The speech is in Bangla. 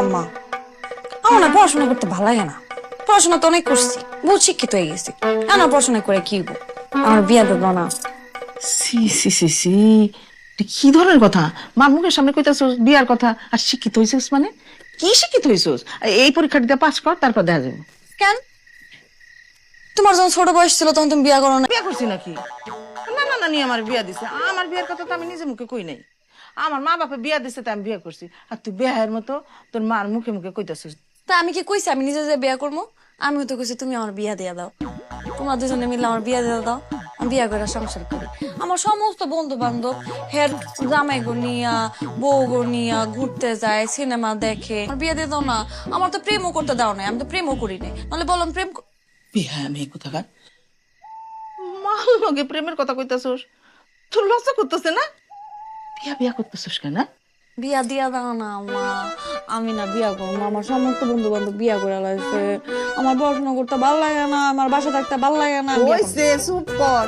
আম্মা আমার না পড়াশোনা করতে ভালো লাগে না। পড়াশোনা তো অনেক করছি বহুত শিক্ষিত হয়ে গেছি। এখন আর পড়াশোনা করে কি হইব? আমার বিয়া দেবো না। সি সি সি সি। কি ধরনের কথা? মার মুখের সামনে কইতাছস বিয়ার কথা আর শিক্ষিত হইছিস মানে? কি শিক্ষিত হইছিস? এই পরীক্ষাটিতে পাস কর তারপর দেখা যাবে। কেন? তোমার যখন ছোট বয়স ছিল তখন তুমি বিয়া করো না। বিয়া করছি নাকি? না না না নিয়ে আমার বিয়া দিছে। আমার বিয়ার কথা তো আমি নিজে মুখে কই নাই। আমার মা বাপে বিয়া দিছে তাই আমি বিয়া করছি। আর তুই বিয়াহের মতো তোর মার মুখে মুখে কইতাছিস। তা আমি কি কইছি আমি নিজে যে বিয়া করব আমি তো কইছি তুমি আমার বিয়া দিয়ে দাও। তোমরা দুজনে মিলে আমার বিয়া দিয়ে দাও। আমি বিয়া করে সংসার করি। আমার সমস্ত বন্ধু বান্ধব হের জামাই গো নিয়া বউ গো নিয়া ঘুরতে যায় সিনেমা দেখে। আমার বিয়া দিয়ে দাও না। আমার তো প্রেমও করতে দাও না আমি তো প্রেমও করি নাই। নাহলে বললাম প্রেম বিয়া আমি কোথাকার? মার লগে প্রেমের কথা কইতাছস? তোর লজ্জা করতেছে না? বিয়া বিয়া করতেছিস কেন? বিয়া দিয়া দাও না মা। আমি না বিয়া করব আমার সমস্ত বন্ধু বান্ধব বিয়া করে লাগছে আমার পড়াশোনা করতে ভালো লাগে না আমার বাসা থাকতে ভালো লাগে না চুপ কর।